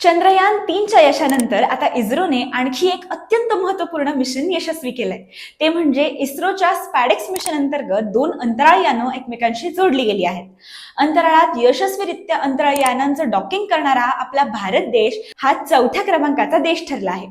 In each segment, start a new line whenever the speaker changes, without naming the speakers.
चंद्रयान तीनच्या यशानंतर आता इस्रोने आणखी एक अत्यंत महत्त्वपूर्ण मिशन यशस्वी केलंय. ते म्हणजे इस्रोच्या स्पॅडेक्स मिशन अंतर्गत दोन अंतराळ यानं एकमेकांशी जोडली गेली आहेत. अंतराळात यशस्वीरित्या अंतराळ यानांचं डॉकिंग करणारा आपला भारत देश हा चौथ्या क्रमांकाचा देश ठरला आहे.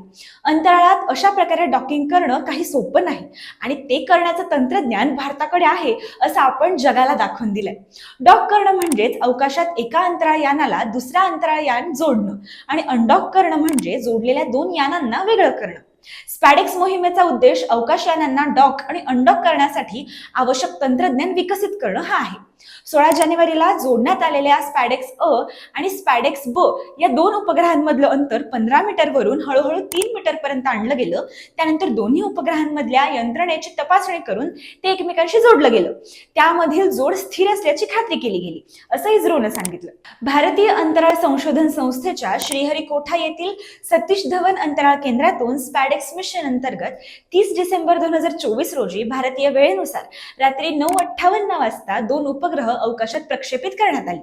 अंतराळात अशा प्रकारे डॉकिंग करणं काही सोपं नाही आणि ते करण्याचं तंत्रज्ञान भारताकडे आहे असं आपण जगाला दाखवून दिलंय. डॉक करणं म्हणजेच अवकाशात एका अंतराळ यानाला दुसऱ्या अंतराळ यान जोडणं. आणि अनडॉक करणं म्हणजे जोडलेल्या दोन यानांना वेगळं करणं. स्पॅडेक्स मोहिमेचा उद्देश अवकाशयानांना डॉक आणि अनडॉक करण्यासाठी आवश्यक तंत्रज्ञान विकसित करणं हा आहे. सोळा जानेवारीला जोडण्यात आलेल्या स्पॅडेक्स अ आणि स्पॅडेक्स ब या दोन उपग्रहांमधलं अंतर पंधरा मीटरवरून हळूहळू तीन मीटरपर्यंत आणलं गेलं. त्यानंतर दोन्ही उपग्रहांमधल्या यंत्रणेची तपासणी करून ते एकमेकांशी जोडलं गेलं. त्यामधील जोड स्थिर असल्याची खात्री केली गेली असं इस्रोनं सांगितलं. भारतीय अंतराळ संशोधन संस्थेच्या श्रीहरिकोठा येथील सतीश धवन अंतराळ केंद्रातून स्पॅड स्पॅडेक्स मिशन अंतर्गत तीस डिसेंबर दोन हजार चोवीस रोजी भारतीय वेळेनुसार रात्री नऊ अठ्ठावन्न वाजता दोन उपग्रह अवकाशात प्रक्षेपित करण्यात आले.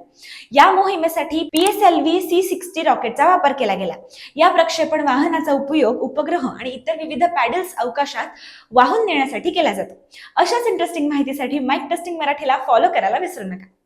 या मोहिमेसाठी P S L V C sixty रॉकेटचा वापर केला गेला. या प्रक्षेपण वाहनाचा उपयोग उपग्रह आणि इतर विविध पॅडल्स अवकाशात वाहून नेण्यासाठी केला जातो. अशाच इंटरेस्टिंग माहितीसाठी माईक टेस्टिंग मराठीला फॉलो करायला विसरू नका.